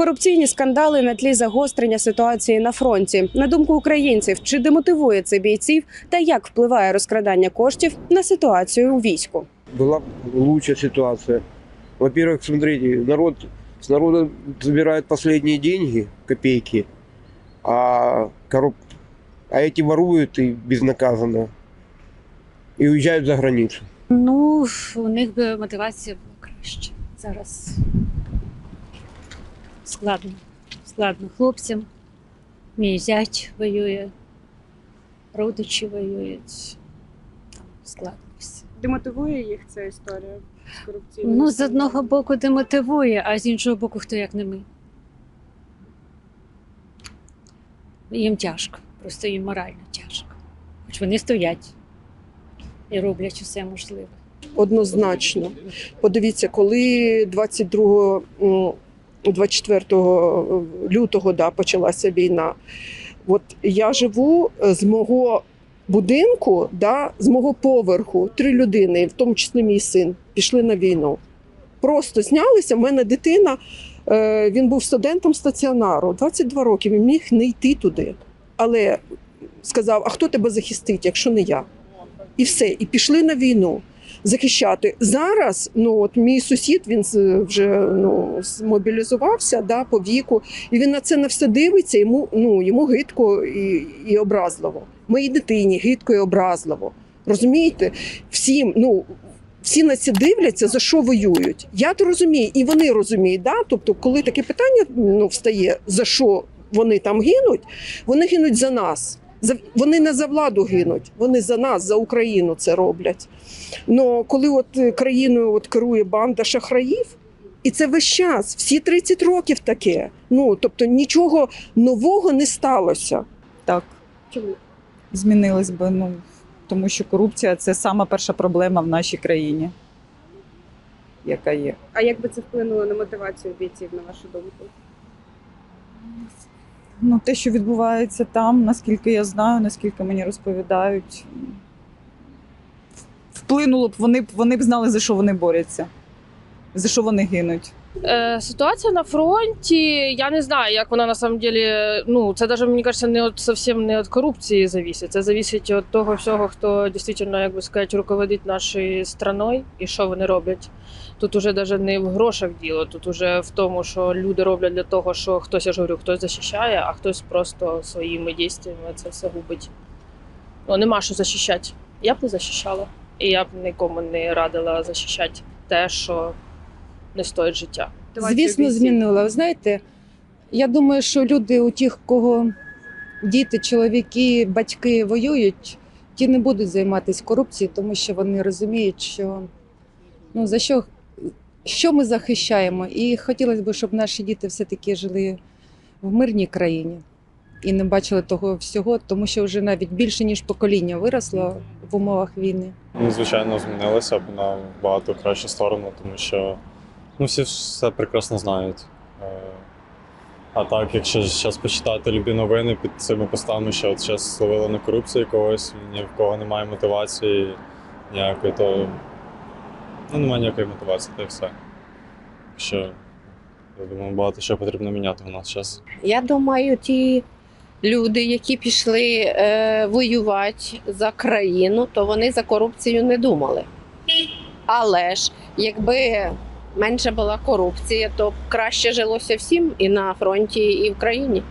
Корупційні скандали на тлі загострення ситуації на фронті. На думку українців, чи демотивує це бійців та як впливає розкрадання коштів на ситуацію у війську? была лучшая ситуация. Во-первых, смотрите, народ с народа забирают последние деньги, копейки, а, корруп... а эти воруют и безнаказанно. И уезжают за границу. Ну, у них би мотивація була краще. Зараз складно. Складно хлопцям. Мій зять воює, родичі воюють. Там складно все. Демотивує їх ця історія з корупційною? Ну, з одного боку демотивує, а з іншого боку, хто як не ми. Їм тяжко, просто їм морально тяжко. Хоч вони стоять і роблять усе можливе. однозначно. Подивіться, коли 22 м, 24 лютого да, почалася війна. От я живу е, з мого будинку, да, з мого поверху, три людини, в тому числі мій син, пішли на війну. Просто знялися. У мене дитина, е, він був студентом стаціонару, 22 роки, він міг не йти туди. Але сказав: а хто тебе захистить, якщо не я? І все, і пішли на війну захищати. Зараз ну от мій сусід він вже ну змобілізувався да, по віку, і він на це на все дивиться. Йому ну йому гидко і, і образливо. Моїй дитині гидко і образливо. Розумієте? Всім, ну. Всі на це дивляться, за що воюють. Я то розумію, і вони розуміють. Да? Тобто, коли таке питання ну, встає, за що вони там гинуть, вони гинуть за нас. За, вони не за владу гинуть, вони за нас, за Україну це роблять. Ну коли от е, країною от керує банда шахраїв, і це весь час, всі 30 років таке. Ну тобто нічого нового не сталося. Так, Чому? змінилось би. Ну тому що корупція це сама перша проблема в нашій країні, яка є. А як би це вплинуло на мотивацію бійців, на вашу думку? Ну, те, що відбувається там, наскільки я знаю, наскільки мені розповідають, вплинуло б, вони б вони б знали, за що вони борються, за що вони гинуть. Е, ситуація на фронті, я не знаю, як вона на самом деле, ну, це даже, мені кажется, не от, совсем не від корупції зависить. Це зависить від того всього, хто дійсно, як би сказати, руководить нашою страною і що вони роблять. Тут уже даже не в грошах діло, тут уже в тому, що люди роблять для того, що хтось, я ж говорю, хтось захищає, а хтось просто своїми дійствами це все губить. Ну, нема що захищати. Я б не захищала. І я б нікому не радила захищати те, що не стоїть життя. Звісно, змінила. Ви знаєте, я думаю, що люди, у тих, кого діти, чоловіки, батьки воюють, ті не будуть займатися корупцією, тому що вони розуміють, що ну, за що, що ми захищаємо. І хотілося б, щоб наші діти все-таки жили в мирній країні і не бачили того всього, тому що вже навіть більше ніж покоління виросло в умовах війни. Ну, звичайно, змінилося б на багато кращу сторону, тому що ну, всі все прекрасно знають. Е, А так, якщо зараз почитати любі новини під цими постами, що от зараз словили на корупцію когось, ні в кого немає мотивації ніякої, то ну, немає ніякої мотивації, та й все. Що, я думаю, багато що потрібно міняти у нас зараз. Я думаю, ті люди, які пішли е, воювати за країну, то вони за корупцію не думали. Але ж якби менше була корупція, то краще жилося всім і на фронті, і в країні.